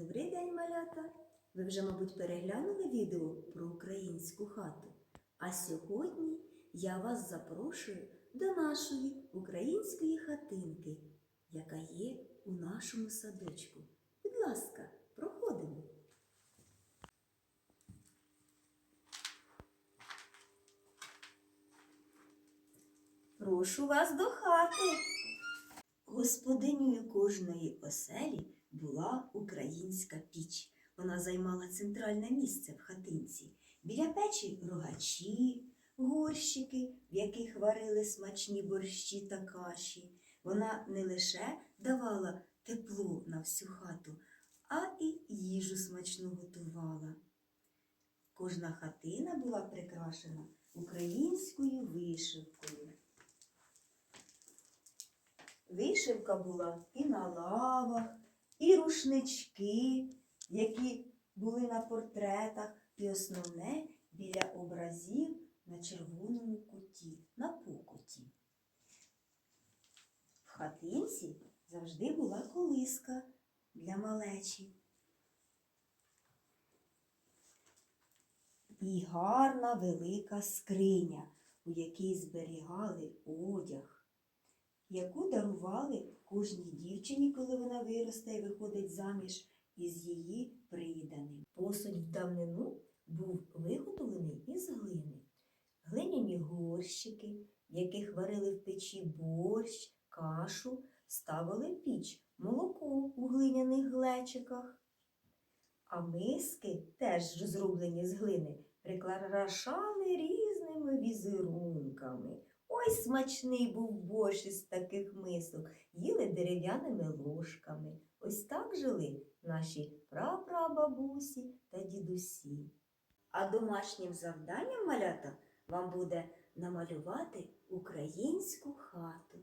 Добрий день, малята! Ви вже, мабуть, переглянули відео про українську хату. А сьогодні я вас запрошую до нашої української хатинки, яка є у нашому садочку. Будь ласка, проходимо. Прошу вас до хати. Господинею кожної оселі була українська піч. Вона займала центральне місце в хатинці. Біля печі рогачі, горщики, в яких варили смачні борщі та каші. Вона не лише давала тепло на всю хату, а і їжу смачну готувала. Кожна хатина була прикрашена українською вишивкою. Вишивка була і на лавах, і рушнички, які були на портретах, і основне біля образів на червоному куті, на покуті. В хатинці завжди була колиска для малечі. І гарна велика скриня, у якій зберігали одяг яку дарували кожній дівчині, коли вона виросте і виходить заміж із її приданим. Посуд в давнину був виготовлений із глини. Глиняні горщики, в яких варили в печі борщ, кашу, ставили піч, молоко у глиняних глечиках. А миски, теж зроблені з глини, прикрашали різними візерунками. Ой, смачний був борщ із таких мисок, їли дерев'яними ложками. Ось так жили наші прапрабабусі та дідусі. А домашнім завданням малята вам буде намалювати українську хату.